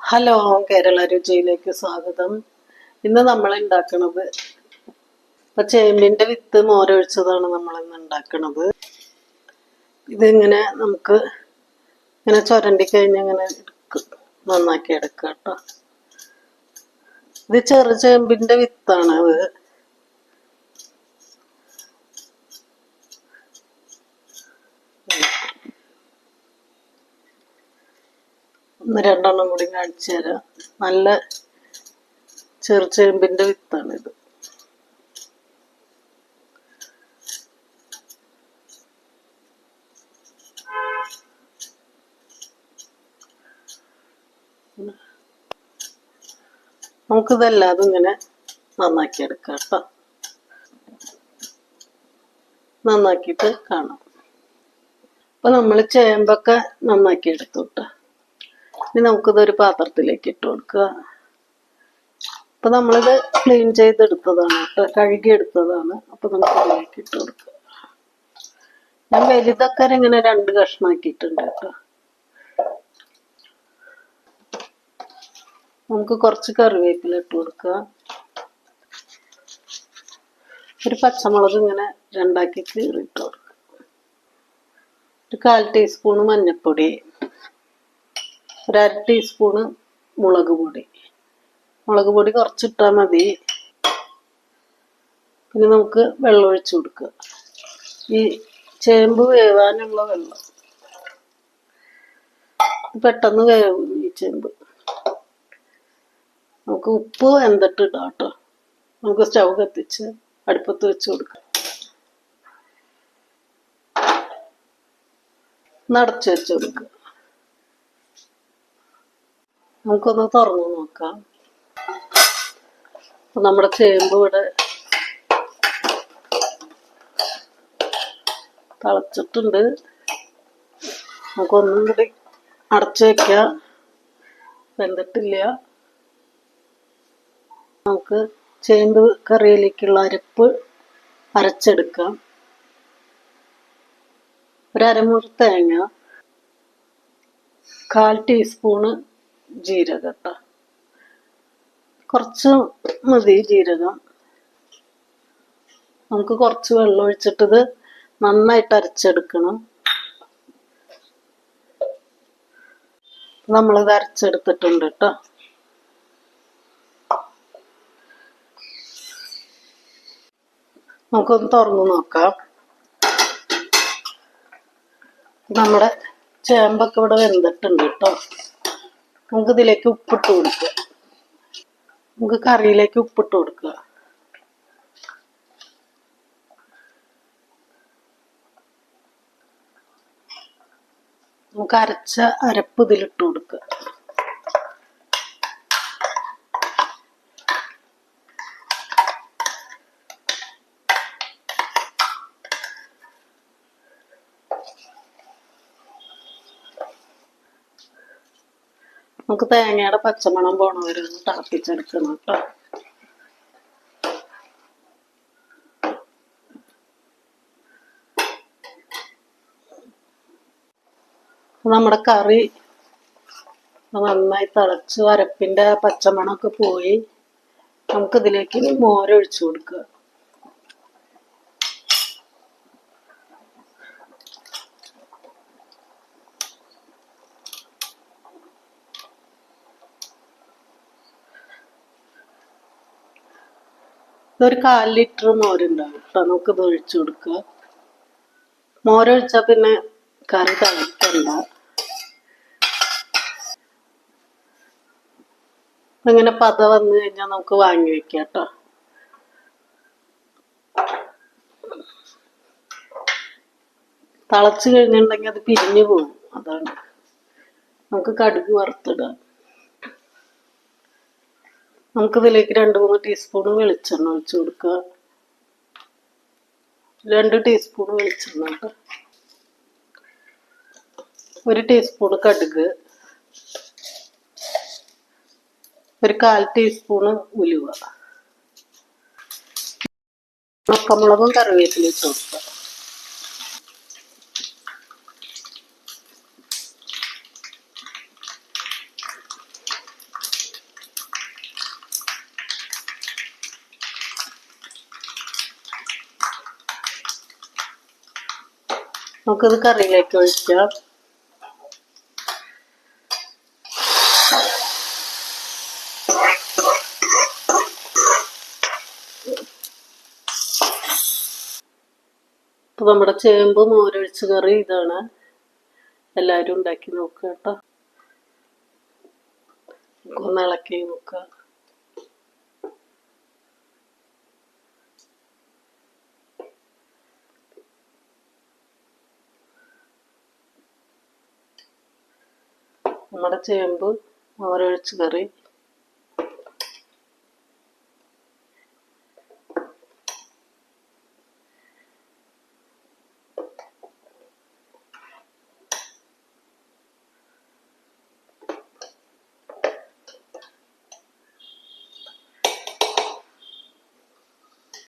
Hello Kerala രുചിയിലേക്ക് സ്വാഗതം. ഇന്ന് നമ്മൾ ഉണ്ടാക്കണത് ഇപ്പൊ ചേമ്പിന്റെ വിത്ത് മോരൊഴിച്ചതാണ് നമ്മൾ ഇന്ന് ഉണ്ടാക്കണത്. ഇതിങ്ങനെ നമുക്ക് ഇങ്ങനെ ചുരണ്ടി കഴിഞ്ഞ് ഇങ്ങനെ നന്നാക്കി എടുക്കാം കേട്ടോ ഇത് ചെറു ചേമ്പിന്റെ വിത്താണ് അത്. ഒന്ന് രണ്ടെണ്ണം കൂടി കാണിച്ചു തരാം. നല്ല ചെറുചേമ്പിന്റെ വിത്താണ് ഇത് നമുക്കിതല്ലാതെ ഇങ്ങനെ നന്നാക്കി എടുക്കാം കേട്ടോ. നന്നാക്കിയിട്ട് കാണാം. അപ്പൊ നമ്മൾ ചേമ്പൊക്കെ നന്നാക്കി എടുത്തു കേട്ടോ. ഇനി നമുക്കിതൊരു പാത്രത്തിലേക്ക് ഇട്ട് കൊടുക്കുക. അപ്പൊ നമ്മളിത് ക്ലീൻ ചെയ്തെടുത്തതാണ് കഴുകിയെടുത്തതാണ്. അപ്പൊ നമുക്ക് ഇതിലേക്ക് ഇട്ട് കൊടുക്കുക. ഞാൻ വലുതൊക്കെ ഇങ്ങനെ രണ്ട് കഷ്ണാക്കിയിട്ടുണ്ട് കേട്ടോ. നമുക്ക് കുറച്ച് കറിവേപ്പില ഇട്ട് കൊടുക്കുക. ഒരു പച്ചമുളക് ഇങ്ങനെ രണ്ടാക്കി കീറിയിട്ട് കൊടുക്കുക. ഒരു കാൽ ടീസ്പൂണ് മഞ്ഞൾപ്പൊടി ഒരു അര ടീസ്പൂണ് മുളക് പൊടി. മുളക് പൊടി കുറച്ചിട്ടാൽ മതി. പിന്നെ നമുക്ക് വെള്ളം ഒഴിച്ചു കൊടുക്കുക. ഈ ചേമ്പ് വേവാനുള്ള വെള്ളം. പെട്ടെന്ന് വേവും ഈ ചേമ്പ്. നമുക്ക് ഉപ്പ് എന്തിട്ട് ഇടാം കേട്ടോ. നമുക്ക് സ്റ്റൗ കത്തിച്ച് അടുപ്പത്ത് വെച്ച് കൊടുക്കാം. നടച്ചു വെച്ച് കൊടുക്കുക. നമുക്കൊന്ന് തുറന്നു നോക്കാം. അപ്പൊ നമ്മുടെ ചേമ്പ് ഇവിടെ തളച്ചിട്ടുണ്ട്. നമുക്കൊന്നും കൂടി അടച്ചു വെക്കാം. വെന്തിട്ടില്ല. നമുക്ക് ചേമ്പ് കറിയിലേക്കുള്ള അരപ്പ് അരച്ചെടുക്കാം. ഒരു അരമുറി തേങ്ങ കാൽ ടീസ്പൂണ് ജീരകം ട്ടോ കുറച്ച് മതി ജീരകം. നമുക്ക് കുറച്ച് വെള്ളം ഒഴിച്ചിട്ടത് നന്നായിട്ട് അരച്ചെടുക്കണം. നമ്മളിത് അരച്ചെടുത്തിട്ടുണ്ട് കേട്ടോ നമുക്കൊന്ന് തുറന്നു നോക്കാം. നമ്മുടെ ചേമ്പൊക്കെ ഇവിടെ വെന്തിട്ടുണ്ട് കേട്ടോ നമുക്ക് ഇതിലേക്ക് ഉപ്പിട്ട് കൊടുക്കുക. നമുക്ക് കറിയിലേക്ക് ഉപ്പിട്ട് കൊടുക്കുക. നമുക്ക് അരച്ച അരപ്പ് ഇതിലിട്ട് കൊടുക്കുക. നമുക്ക് തേങ്ങയുടെ പച്ചമണം പോണ വരെ ഒന്ന് തിളപ്പിച്ചെടുക്കണം കേട്ടോ. നമ്മുടെ കറി നന്നായി തിളച്ച് വരപ്പിന്റെ പച്ചമണമൊക്കെ പോയി. നമുക്കിതിലേക്ക് മോരൊഴിച്ചു കൊടുക്കുക. ഇതൊരു കാൽ ലിറ്റർ മോരുണ്ടാവും കേട്ടോ നമുക്ക് ഇത് ഒഴിച്ചു കൊടുക്കുക. മോരൊഴിച്ചാൽ പിന്നെ കറി തളിക്കണ്ട ഇങ്ങനെ പത വന്നു കഴിഞ്ഞാൽ നമുക്ക് വാങ്ങി വെക്കാം കേട്ടോ തളച്ചു കഴിഞ്ഞിട്ടുണ്ടെങ്കിൽ അത് പിരിഞ്ഞു പോകും. അതാണ്. നമുക്ക് കടുക് വറുത്തിടാം. നമുക്കിതിലേക്ക് രണ്ട് മൂന്ന് ടീസ്പൂൺ വെളിച്ചെണ്ണ ഒഴിച്ചു കൊടുക്കുക. രണ്ട് ടീസ്പൂൺ വെളിച്ചെണ്ണ ഒരു ടീസ്പൂൺ കടുക്. ഒരു കാൽ ടീസ്പൂണ് ഉലുവ. ഉണക്കമുളകും കറിവേപ്പിലയും ഇട്ട് നമുക്കിത് കറിയിലേക്ക് ഒഴിക്കാം. ഇപ്പൊ നമ്മുടെ ചേമ്പ് മോരൊഴിച്ച് കറി ഇതാണ്. എല്ലാവരും ഉണ്ടാക്കി നോക്കുക കേട്ടോ. ഒന്ന് ഇളക്കി നോക്കുക നമ്മുടെ ചേമ്പ് മോരൊഴിച്ച് കറി.